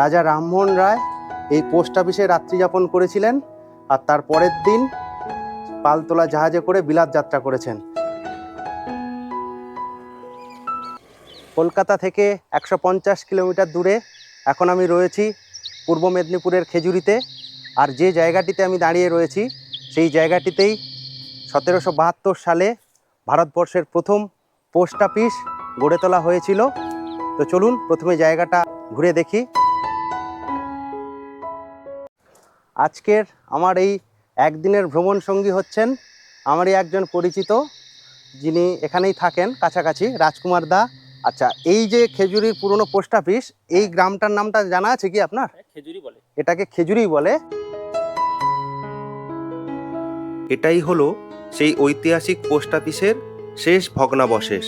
রাজা রামমোহন রায় এই পোস্ট অফিসে রাত্রি যাপন করেছিলেন আর তার পরের দিন পালতোলা জাহাজে করে বিলাত যাত্রা করেছেন। কলকাতা থেকে একশো পঞ্চাশ কিলোমিটার দূরে এখন আমি রয়েছি পূর্ব মেদিনীপুরের খেজুরিতে আর যে জায়গাটিতে আমি দাঁড়িয়ে রয়েছি সেই জায়গাটিতেই সতেরোশো বাহাত্তর সালে ভারতবর্ষের প্রথম পোস্ট অফিস গড়ে তোলা হয়েছিল। তো চলুন প্রথমে জায়গাটা ঘুরে দেখি। আজকের আমার এই একদিনের ভ্রমণ সঙ্গী হচ্ছেন আমারই একজন পরিচিত যিনি এখানেই থাকেন কাছাকাছি রাজকুমার দা। আচ্ছা এই যে খেজুরির পুরনো পোস্ট অফিস এই গ্রামটার নামটা জানা আছে কি আপনার? খেজুরি বলে। এটাকে খেজুরি বলে। এটাই হলো সেই ঐতিহাসিক পোস্ট অফিসের শেষ ভগ্নাবশেষ।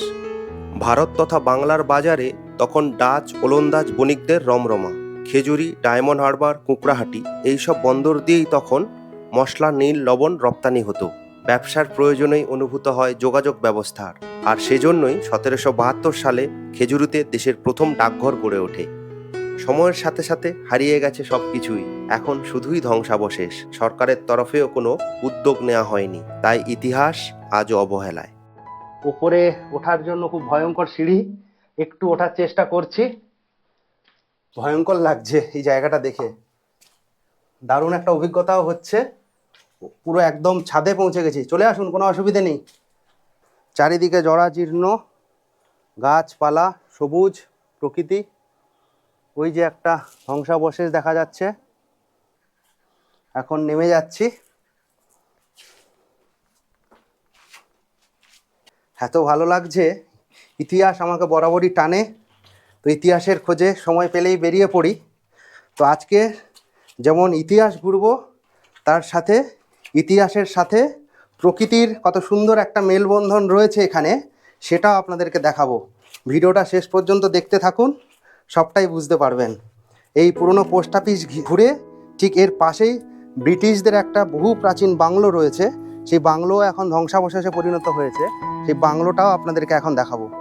ভারত তথা বাংলার বাজারে তখন ডাচ ওলন্দাজ বণিকদের রমরমা। খেজুরি, ডায়মন্ড হারবার, কুকড়াহাটি এইসব বন্দর দিয়েই তখন মশলা, নীল, লবণ রপ্তানি হতো। ব্যবসার প্রয়োজনেই অনুভূত হয় যোগাযোগ ব্যবস্থার। আর সেজন্যই সতেরোশো বাহাত্তর সালে খেজুরিতে দেশের প্রথম ডাকঘর গড়ে ওঠে। সময়ের সাথে সাথে হারিয়ে গেছে সব কিছুই। এখন শুধুই ধ্বংসাবশেষ। সরকারের তরফেও কোনো উদ্যোগ নেওয়া হয়নি। তাই ইতিহাস আজও অবহেলায়। উপরে ওঠার জন্য খুব ভয়ঙ্কর সিঁড়ি। একটু ওঠার চেষ্টা করছি। ভয়ঙ্কর লাগছে এই জায়গাটা দেখে। দারুণ একটা অভিজ্ঞতাও হচ্ছে। পুরো একদম ছাদে পৌঁছে গেছি। চলে আসুন, কোনো অসুবিধে নেই। চারিদিকে জরাজীর্ণ গাছপালা, সবুজ প্রকৃতি। ওই যে একটা ধ্বংসাবশেষ দেখা যাচ্ছে। এখন নেমে যাচ্ছি। এত ভালো লাগছে, ইতিহাস আমাকে বরাবরই টানে। তো ইতিহাসের খোঁজে সময় পেলেই বেরিয়ে পড়ি। তো আজকে যেমন ইতিহাস ঘুরব, তার সাথে ইতিহাসের সাথে প্রকৃতির কত সুন্দর একটা মেলবন্ধন রয়েছে এখানে, সেটাও আপনাদেরকে দেখাবো। ভিডিওটা শেষ পর্যন্ত দেখতে থাকুন, সবটাই বুঝতে পারবেন। এই পুরনো পোস্ট অফিস ঘুরে ঠিক এর পাশেই ব্রিটিশদের একটা বহু প্রাচীন বাংলো রয়েছে। সেই বাংলো এখন ধ্বংসাবশেষে পরিণত হয়েছে। সেই বাংলোটাও আপনাদেরকে এখন দেখাবো।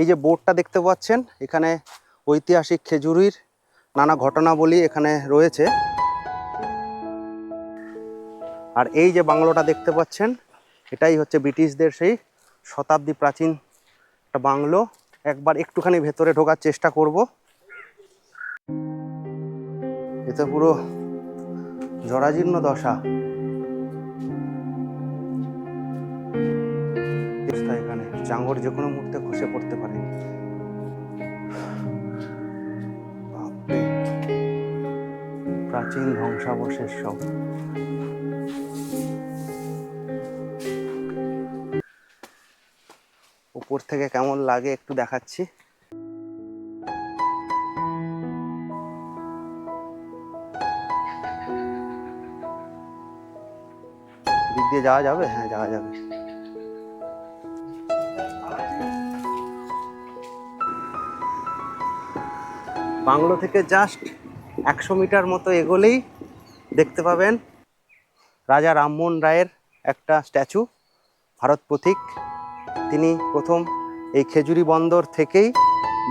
এই যে বোর্ডটা দেখতে পাচ্ছেন, এখানে ঐতিহাসিক খেজুরির নানা ঘটনাবলী এখানে রয়েছে। আর এই যে বাংলোটা দেখতে পাচ্ছেন, এটাই হচ্ছে ব্রিটিশদের সেই শতাব্দী প্রাচীন একটা বাংলো। একবার একটুখানি ভেতরে ঢোকার চেষ্টা করব। এতে পুরো জরাজীর্ণ দশা। চাঙ্গর যে কোনো মুহূর্তে খসে পড়তে পারে। প্রাচীন ধ্বংসাবশেষ সব। উপর থেকে কেমন লাগে একটু দেখাচ্ছি। দিক দিয়ে যাওয়া যাবে? হ্যাঁ যাওয়া যাবে। বাংলো থেকে জাস্ট একশো মিটার মতো এগোলেই দেখতে পাবেন রাজা রামমোহন রায়ের একটা স্ট্যাচু, ভারত প্রতীক। তিনি প্রথম এই খেজুরি বন্দর থেকেই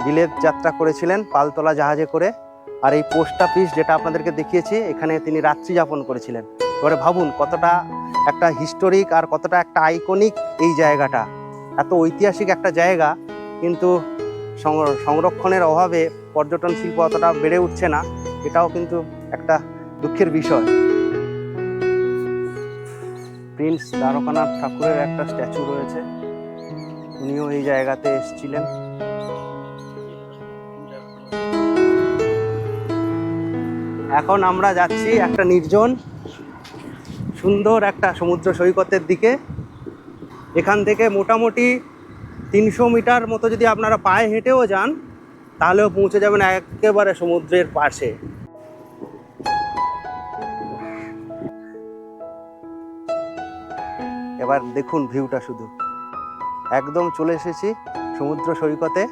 বিলেত যাত্রা করেছিলেন পালতলা জাহাজে করে। আর এই পোস্ট অফিস যেটা আপনাদেরকে দেখিয়েছি, এখানে তিনি রাত্রি যাপন করেছিলেন। এবারে ভাবুন কতটা একটা হিস্টোরিক আর কতটা একটা আইকনিক এই জায়গাটা। এত ঐতিহাসিক একটা জায়গা, কিন্তু সংরক্ষণের অভাবে পর্যটন শিল্প অতটা বেড়ে উঠছে না, এটাও কিন্তু একটা দুঃখের বিষয়। প্রিন্স দ্বারকানাথ ঠাকুরের একটা স্ট্যাচু রয়েছে। উনিও এই জায়গাতে এসেছিলেন। এখন আমরা যাচ্ছি একটা নির্জন, সুন্দর একটা সমুদ্র সৈকতের দিকে। এখান থেকে মোটামুটি তিনশো মিটার মতো যদি আপনারা পায়ে হেঁটেও যান তাহলেও পৌঁছে যাবেন একেবারে সমুদ্রের পাশে। এবার দেখুন ভিউটা শুধু। একদম চলে এসেছি সমুদ্র সৈকতে।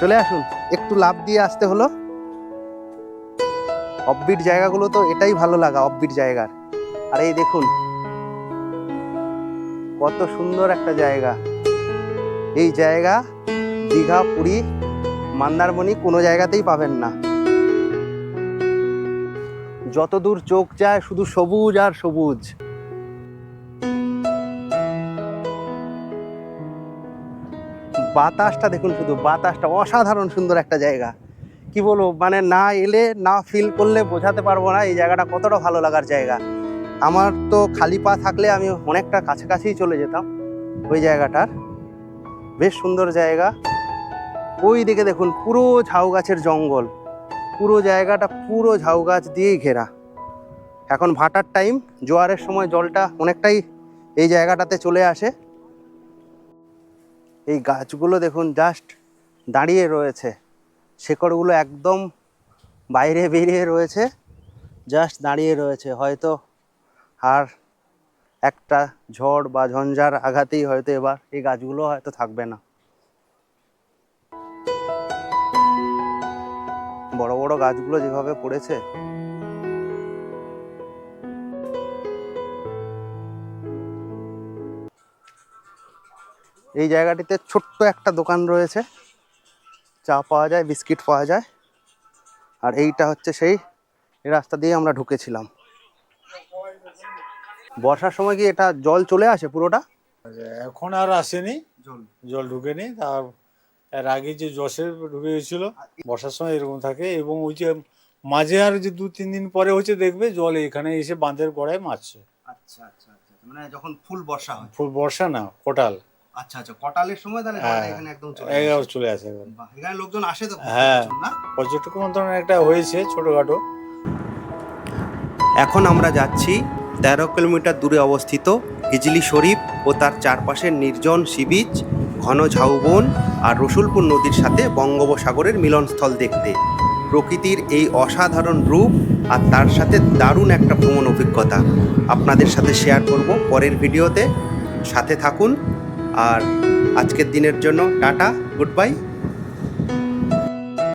চলে আসুন, একটু লাভ দিয়ে আসতে হলো। অফবিট জায়গাগুলো তো এটাই ভালো লাগা অফবিট জায়গার। আর এই দেখুন কত সুন্দর একটা জায়গা। এই জায়গা দীঘা, পুরী, মন্দারমণি কোনো জায়গাতেই পাবেন না। যত দূর চোখ যায় শুধু সবুজ আর সবুজ। বাতাসটা দেখুন শুধু, বাতাসটা অসাধারণ সুন্দর একটা জায়গা। কি বলব মানে না এলে, না ফিল করলে বোঝাতে পারব না এই জায়গাটা কতটা ভালো লাগার জায়গা। আমার তো খালি পা থাকলে আমি অনেকটা কাছাকাছিই চলে যেতাম ওই জায়গাটার। বেশ সুন্দর জায়গা। ওই দিকে দেখুন, পুরো ঝাউ গাছের জঙ্গল। পুরো জায়গাটা পুরো ঝাউ গাছ দিয়েই ঘেরা। এখন ভাটার টাইম জোয়ারের সময় জলটা অনেকটাই এই জায়গাটাতে চলে আসে। এই গাছগুলো দেখুন জাস্ট দাঁড়িয়ে রয়েছে। শেকড়গুলো একদম বাইরে বেরিয়ে রয়েছে। জাস্ট দাঁড়িয়ে রয়েছে। হয়তো আর একটা ঝড় বা ঝঞ্ঝার আঘাতেই হয়তো এবার এই গাছগুলো হয়তো থাকবে না। বড় বড় গাছগুলো যেভাবে পড়েছে। এই জায়গাটিতে ছোট্ট একটা দোকান রয়েছে। চা পাওয়া যায়, বিস্কিট পাওয়া যায়। আর এইটা হচ্ছে সেই রাস্তা দিয়ে আমরা ঢুকেছিলাম। বর্ষার সময় কি এটা জল চলে আসে পুরোটা? এখন আর আসেনি। জল। জল ঢুকেনি। তার এর আগে যে জসের ঢুকে গেছিল বর্ষার সময় এরকম থাকে এবং ওই যে মাঝে আর যে দু তিন দিন পরে হচ্ছে দেখবে জল এখানে এসে বাঁধের গড়ায় মারছে। আচ্ছা আচ্ছা আচ্ছা। মানে যখন ফুল বর্ষা হয়। ফুল বর্ষা না কোটাল। আচ্ছা আচ্ছা কটালের সময় তাহলে হ্যাঁ। এখানে একদম চলে। চলে আসে এখানে লোকজন আসে তো হ্যাঁ। না? পর্যটক মন্ত্রণ একটা হয়েছে ছোটখাটো। এখন আমরা যাচ্ছি তেরো কিলোমিটার দূরে অবস্থিত হিজলি শরীফ ও তার চারপাশের নির্জন সি বিচ ঘন ঝাউবন আর রসুলপুর নদীর সাথে বঙ্গোপসাগরের মিলনস্থল দেখতে। প্রকৃতির এই অসাধারণ রূপ আর তার সাথে দারুণ একটা ভ্রমণ অভিজ্ঞতা। আপনাদের সাথে শেয়ার করব পরের ভিডিওতে সাথে থাকুন আর আজকের দিনের জন্য টাটা গুড বাই